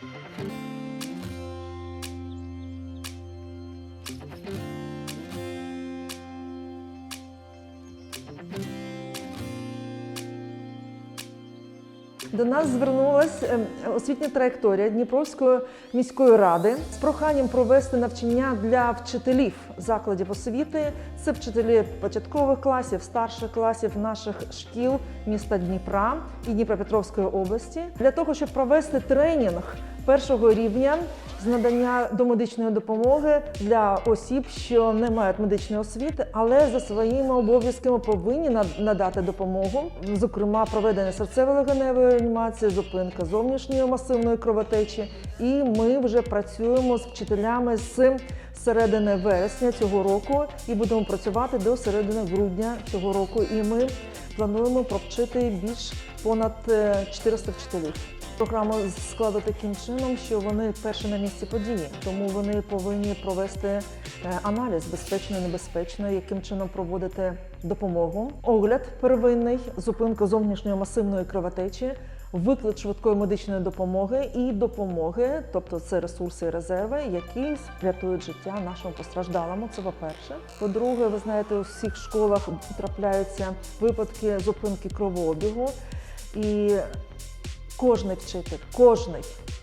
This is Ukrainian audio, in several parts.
Thank you. До нас звернулася ем, освітня траєкторія Дніпровської міської ради з проханням провести навчання для вчителів закладів освіти. Це вчителі початкових класів, старших класів наших шкіл міста Дніпра і Дніпропетровської області для того, щоб провести тренінг першого рівня з надання домедичної допомоги для осіб, що не мають медичної освіти, але за своїми обов'язками повинні надати допомогу. Зокрема, проведення серцево-легеневої реанімації, зупинка зовнішньої масивної кровотечі. І ми вже працюємо з вчителями з середини вересня цього року і будемо працювати до середини грудня цього року. І ми плануємо провчити більш понад е, 400 вчителів. Програму складу таким чином, що вони перші на місці події, тому вони повинні провести е, аналіз безпечно, небезпечно, яким чином проводити допомогу, огляд первинний, зупинка зовнішньої масивної кровотечі, виклик швидкої медичної допомоги і допомоги, тобто це ресурси і резерви, які рятують життя нашому постраждалому. Це по-перше. По-друге, ви знаєте, у всіх школах трапляються випадки зупинки кровообігу. І кожний вчитель, кожний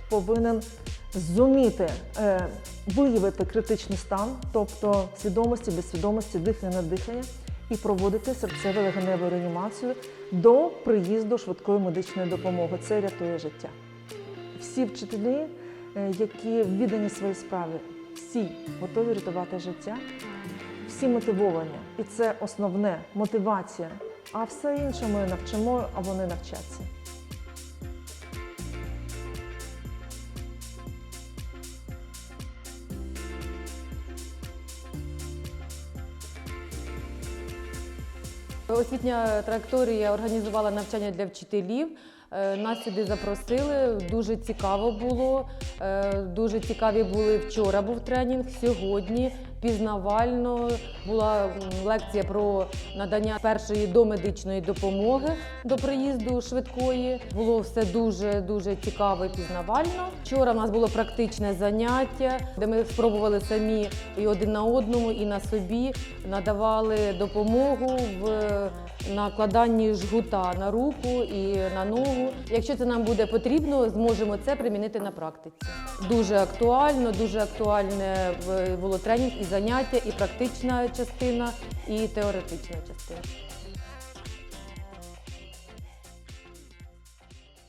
повинен зуміти е, виявити критичний стан, тобто свідомості, безсвідомості, дихання, дихання, і проводити серцево-легеневу реанімацію до приїзду швидкої медичної допомоги. Це рятує життя. Всі вчителі, е, які віддані своїй справі, всі готові рятувати життя, всі мотивовані. І це основне мотивація. А все інше ми навчимо, а вони навчаться. Освітня траєкторія організувала навчання для вчителів. Е, Нас сюди запросили. Дуже цікаво було. Е, Дуже цікаві були вчора. Був тренінг. Сьогодні пізнавально була лекція про надання першої домедичної допомоги до приїзду швидкої. Було все дуже дуже цікаво і пізнавально. Вчора в нас було практичне заняття, де ми спробували самі і один на одному, і на собі надавали допомогу в накладанні жгута на руку і на ногу. Якщо це нам буде потрібно, зможемо це примінити на практиці. Дуже актуально, дуже актуальне було тренінг і заняття, і практична частина, і теоретична частина.